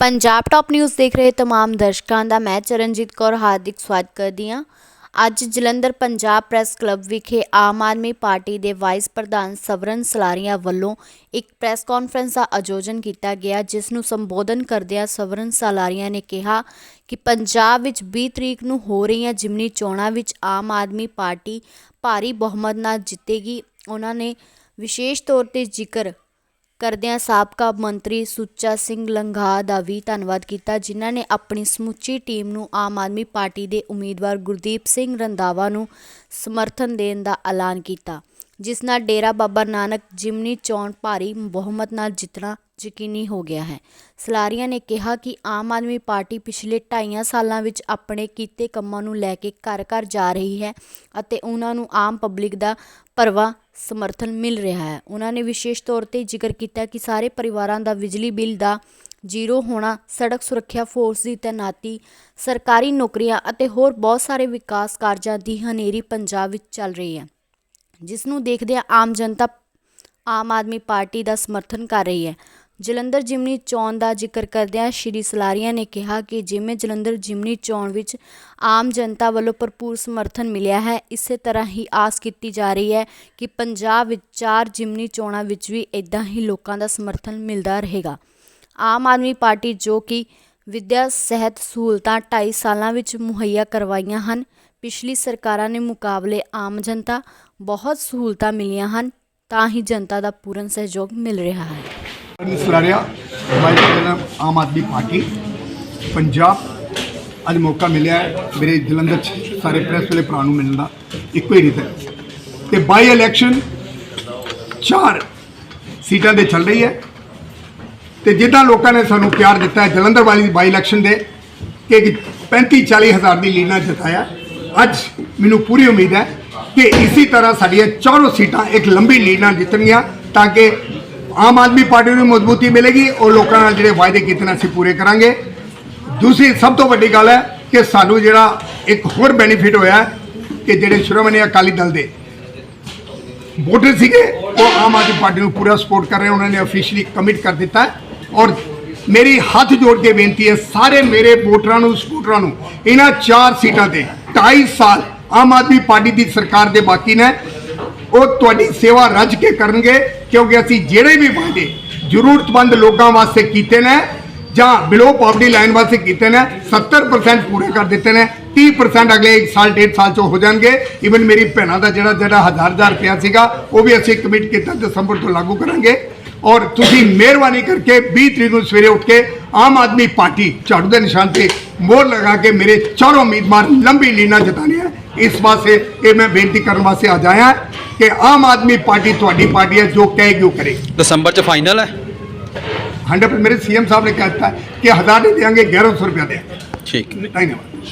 Punjab top news ਦੇਖ ਰਹੇ तमाम ਦਰਸ਼ਕਾਂ ਦਾ ਮੈਂ ਚਰਨਜੀਤ ਕੌਰ ਹਾਰਦਿਕ ਸਵਾਗਤ ਕਰਦੀ ਹਾਂ ਅੱਜ ਜਲੰਧਰ ਪੰਜਾਬ ਪ੍ਰੈਸ ਕਲੱਬ ਵਿਖੇ ਆਮ ਆਦਮੀ ਪਾਰਟੀ ਦੇ ਵਾਈਸ ਪ੍ਰਧਾਨ ਸਵਰਨ ਸਲਾਰੀਆ ਵੱਲੋਂ ਇੱਕ ਪ੍ਰੈਸ ਕਾਨਫਰੰਸ ਦਾ ਆਯੋਜਨ ਕੀਤਾ ਗਿਆ ਜਿਸ ਨੂੰ ਸੰਬੋਧਨ ਕਰਦਿਆਂ ਸਵਰਨ ਸਲਾਰੀਆ ਨੇ ਕਿਹਾ ਕਿ ਪੰਜਾਬ ਵਿੱਚ 20 ਤਰੀਕ ਨੂੰ ਹੋ ਰਹੀਆਂ ਜਿਮਨੀ ਚੋਣਾਂ ਵਿੱਚ ਆਮ ਆਦਮੀ ਪਾਰਟੀ ਭਾਰੀ ਬਹੁਮਤ ਨਾਲ ਜਿੱਤੇਗੀ ਉਹਨਾਂ ਨੇ ਵਿਸ਼ੇਸ਼ ਤੌਰ ਤੇ ਜ਼ਿਕਰ ਕਰਦਿਆਂ ਸਾਬਕਾ ਮੰਤਰੀ ਸੁੱਚਾ ਸਿੰਘ ਲੰਘਾ ਦਾ ਵੀ ਧੰਨਵਾਦ ਕੀਤਾ, ਜਿਨ੍ਹਾਂ ਨੇ ਆਪਣੀ ਸਮੁੱਚੀ ਟੀਮ ਨੂੰ ਆਮ ਆਦਮੀ ਪਾਰਟੀ ਦੇ ਉਮੀਦਵਾਰ ਗੁਰਦੀਪ ਸਿੰਘ ਰੰਧਾਵਾ ਨੂੰ ਸਮਰਥਨ ਦੇਣ ਦਾ ਐਲਾਨ ਕੀਤਾ, ਜਿਸ ਨਾਲ ਡੇਰਾ ਬਾਬਾ ਨਾਨਕ ਜਿਮਨੀ ਚੋਣ ਭਾਰੀ ਬਹੁਮਤ ਨਾਲ ਜਿੱਤਣਾ ਯਕੀਨੀ ਹੋ ਗਿਆ ਹੈ। ਸਲਾਰੀਆਂ ਨੇ ਕਿਹਾ ਕਿ ਆਮ ਆਦਮੀ ਪਾਰਟੀ ਪਿਛਲੇ 2.5 ਸਾਲਾਂ ਵਿੱਚ ਆਪਣੇ ਕੀਤੇ ਕੰਮਾਂ ਨੂੰ ਲੈ ਕੇ ਘਰ ਘਰ ਜਾ ਰਹੀ ਹੈ ਅਤੇ ਉਹਨਾਂ ਨੂੰ ਆਮ ਪਬਲਿਕ ਦਾ ਭਰਵਾਂ ਸਮਰਥਨ ਮਿਲ ਰਿਹਾ ਹੈ। ਉਹਨਾਂ ਨੇ ਵਿਸ਼ੇਸ਼ ਤੌਰ ਤੇ ਜ਼ਿਕਰ ਕੀਤਾ ਕਿ ਸਾਰੇ ਪਰਿਵਾਰਾਂ ਦਾ ਬਿਜਲੀ ਬਿੱਲ ਦਾ ਜ਼ੀਰੋ ਹੋਣਾ, ਸੜਕ ਸੁਰੱਖਿਆ ਫੋਰਸ ਦੀ ਤੈਨਾਤੀ, ਸਰਕਾਰੀ ਨੌਕਰੀਆਂ ਅਤੇ ਹੋਰ ਬਹੁਤ ਸਾਰੇ ਵਿਕਾਸ ਕਾਰਜਾਂ ਦੀ ਹਨੇਰੀ ਪੰਜਾਬ ਵਿੱਚ ਚੱਲ ਰਹੀ ਹੈ, ਜਿਸ ਨੂੰ ਦੇਖਦਿਆਂ ਆਮ ਜਨਤਾ, ਆਮ ਆਦਮੀ ਪਾਰਟੀ ਦਾ ਸਮਰਥਨ ਕਰ ਰਹੀ ਹੈ। ਜਲੰਧਰ ਜਿਮਨੀ ਚੋਣ ਦਾ ਜ਼ਿਕਰ ਕਰਦਿਆਂ ਸ਼੍ਰੀ ਸਲਾਰੀਆ ਨੇ ਕਿਹਾ ਕਿ ਜਿਵੇਂ ਜਲੰਧਰ ਜਿਮਨੀ ਚੋਣ ਵਿੱਚ ਆਮ ਜਨਤਾ ਵੱਲੋਂ ਭਰਪੂਰ ਸਮਰਥਨ ਮਿਲਿਆ ਹੈ, ਇਸੇ ਤਰ੍ਹਾਂ ਹੀ ਆਸ ਕੀਤੀ ਜਾ ਰਹੀ ਹੈ ਕਿ ਪੰਜਾਬ ਵਿੱਚ ਚਾਰ ਜਿਮਨੀ ਚੋਣਾਂ ਵਿੱਚ ਵੀ ਇਦਾਂ ਹੀ ਲੋਕਾਂ ਦਾ ਸਮਰਥਨ ਮਿਲਦਾ ਰਹੇਗਾ। ਆਮ ਆਦਮੀ ਪਾਰਟੀ ਜੋ ਕਿ ਵਿਦਿਆ ਸਿਹਤ ਸਹੂਲਤਾਂ 2.5 ਸਾਲਾਂ ਵਿੱਚ ਮੁਹੱਈਆ ਕਰਵਾਈਆਂ ਹਨ, ਪਿਛਲੀ ਸਰਕਾਰਾਂ ਨੇ ਮੁਕਾਬਲੇ ਆਮ ਜਨਤਾ ਬਹੁਤ ਸਹੂਲਤਾਂ ਮਿਲੀਆਂ ਹਨ, ਤਾਂ ਹੀ ਜਨਤਾ ਦਾ ਪੂਰਨ ਸਹਿਯੋਗ ਮਿਲ ਰਿਹਾ ਹੈ। Salaria vice president Aam Aadmi party, Punjab. ਅੱਜ ਮੌਕਾ ਮਿਲਿਆ ਮੇਰੇ ਜਲੰਧਰ 'ਚ ਸਾਰੇ ਪ੍ਰੈਸ ਵਾਲੇ ਭਰਾ ਨੂੰ ਮਿਲਣ ਦਾ, ਇੱਕੋ ਹੀ ਰੀਤ ਹੈ। ਤੇ ਬਾਈ ਇਲੈਕਸ਼ਨ ਚਾਰ ਸੀਟਾਂ ਦੇ ਚੱਲ ਰਹੀ ਹੈ। ਤੇ ਜਿੱਦਾਂ ਲੋਕਾਂ ਨੇ ਸਾਨੂੰ ਪਿਆਰ ਦਿੱਤਾ ਹੈ, ਜਲੰਧਰ ਵਾਲੀ ਬਾਈ ਇਲੈਕਸ਼ਨ ਦੇ, ਕਿ 35 40 ਹਜ਼ਾਰ ਦੀ ਲੀਡ ਨਾਲ ਜਿਤਾਇਆ। ਅੱਜ ਮੈਨੂੰ ਪੂਰੀ ਉਮੀਦ ਹੈ ਕਿ ਇਸੇ ਤਰ੍ਹਾਂ ਸਾਡੀਆਂ ਚਾਰੋਂ ਸੀਟਾਂ ਇੱਕ ਲੰਬੀ ਲੀਡ ਨਾਲ ਜਿੱਤਣਗੀਆਂ, ਤਾਂ ਕਿ ਆਮ ਆਦਮੀ ਪਾਰਟੀ ਨੂੰ ਮਜ਼ਬੂਤੀ ਮਿਲੇਗੀ ਔਰ ਲੋਕਾਂ ਨਾਲ ਜਿਹੜੇ ਵਾਅਦੇ ਕੀਤੇ ਨੇ ਅਸੀਂ ਪੂਰੇ ਕਰਾਂਗੇ। ਦੂਸਰੀ ਸਭ ਤੋਂ ਵੱਡੀ ਗੱਲ ਹੈ ਕਿ ਸਾਨੂੰ ਜਿਹੜਾ ਇੱਕ ਹੋਰ ਬੈਨੀਫਿਟ ਹੋਇਆ ਕਿ ਜਿਹੜੇ ਸ਼੍ਰੋਮਣੀ ਅਕਾਲੀ ਦਲ ਦੇ ਵੋਟਰ ਸੀਗੇ, ਉਹ ਆਮ ਆਦਮੀ ਪਾਰਟੀ ਨੂੰ ਪੂਰਾ ਸਪੋਰਟ ਕਰ ਰਹੇ, ਉਹਨਾਂ ਨੇ ਅਫੀਸ਼ੀਅਲੀ ਕਮਿਟ ਕਰ ਦਿੱਤਾ ਔਰ ਮੇਰੀ ਹੱਥ ਜੋੜ ਕੇ ਬੇਨਤੀ ਹੈ, ਸਾਰੇ ਮੇਰੇ ਵੋਟਰਾਂ ਨੂੰ ਸਪੋਰਟਰਾਂ ਨੂੰ, ਇਹਨਾਂ ਚਾਰ ਸੀਟਾਂ ਤੇ 2.5 ਸਾਲ ਆਮ ਆਦਮੀ ਪਾਰਟੀ ਦੀ ਸਰਕਾਰ ਦੇ ਬਾਕੀ ਨੇ। ਉਹ ਤੁਹਾਡੀ ਸੇਵਾ ਰੱਜ ਕੇ ਕਰਨਗੇ ਕਿਉਂਕਿ ਅਸੀਂ ਜਿਹੜੇ ਵੀ ਵਾਅਦੇ ਜ਼ਰੂਰਤਮੰਦ ਲੋਕਾਂ ਵਾਸਤੇ ਕੀਤੇ ਨੇ ਜਾਂ ਬਿਲੋ ਪਾਵਰਟੀ ਲਾਈਨ ਵਾਸਤੇ ਕੀਤੇ ਨੇ 70% ਪੂਰੇ ਕਰ ਦਿੱਤੇ ਨੇ 30% ਅਗਲੇ 1 ਸਾਲ ਡੇਢ ਸਾਲ ਚ ਹੋ ਜਾਣਗੇ ਇਵਨ ਮੇਰੀ ਭੈਣਾਂ ਦਾ ਜਿਹੜਾ ਜਿਹੜਾ ਹਜ਼ਾਰ ਹਜ਼ਾਰ ਰੁਪਇਆ ਸੀਗਾ ਉਹ ਵੀ ਅਸੀਂ ਕਮਿਟ ਕੀਤਾ ਦਸੰਬਰ ਤੋਂ ਲਾਗੂ ਕਰਾਂਗੇ ਔਰ ਤੁਸੀਂ ਮਿਹਰਬਾਨੀ ਕਰਕੇ 20 ਤਰੀਕ ਨੂੰ ਸਵੇਰੇ ਉੱਠ ਕੇ ਆਮ ਆਦਮੀ ਪਾਰਟੀ ਝਾੜੂ ਦੇ ਨਿਸ਼ਾਨ ਤੇ ਮੋਹਰ ਲਗਾ ਕੇ ਮੇਰੇ ਚਾਰੋਂ ਉਮੀਦਵਾਰ ਲੰਬੀ ਲੀਨਾ ਜਿਤਾਣੀ ਹੈ ਇਸ ਵਾਸਤੇ ਇਹ ਮੈਂ ਬੇਨਤੀ ਕਰਨ ਵਾਸਤੇ ਆ ਜਾਇਆ ਕਿ ਆਮ ਆਦਮੀ ਪਾਰਟੀ ਤੁਹਾਡੀ ਪਾਰਟੀ ਹੈ ਜੋ ਕਹੇਗੀ ਉਹ ਕਰੇ? ਦਸੰਬਰ ਚ ਫਾਈਨਲ ਹੈ। 100 ਮੇਰੇ ਸੀਐਮ ਸਾਹਿਬ ਨੇ ਕਹਿ ਦਿੱਤਾ ਕਿ ਹਜ਼ਾਰ ਨਹੀਂ ਦੇਾਂਗੇ 1100 ਰੁਪਇਆ ਦੇਾਂਗੇ ਠੀਕ। ਧੰਨਵਾਦ।